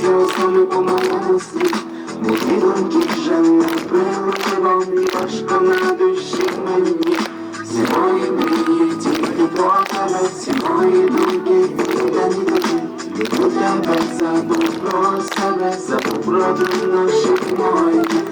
сльозами помалого слід, будинки вже не прилетував мені важко на душі мені. Зимої мрії тільки плакала, всі думки ніде ні тобі. Від тебе забув про себе, забув про наших моїх.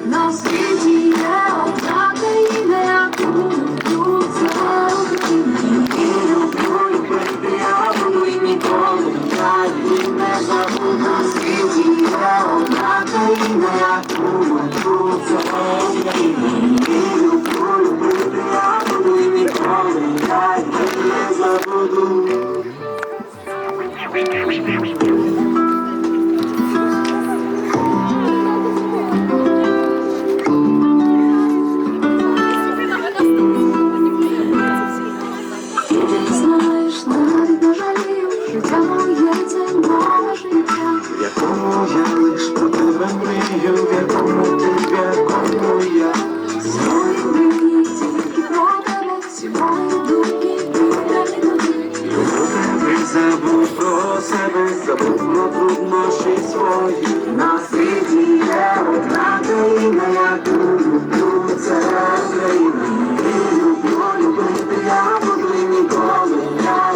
Знаешь, на даже жалею, жить себе но тут наші свои. На свете є одна країна, я думаю, тут це Україна. І я буду я.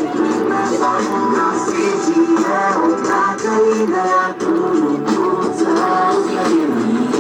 На світі є одна країна, думаю, тут це Україна.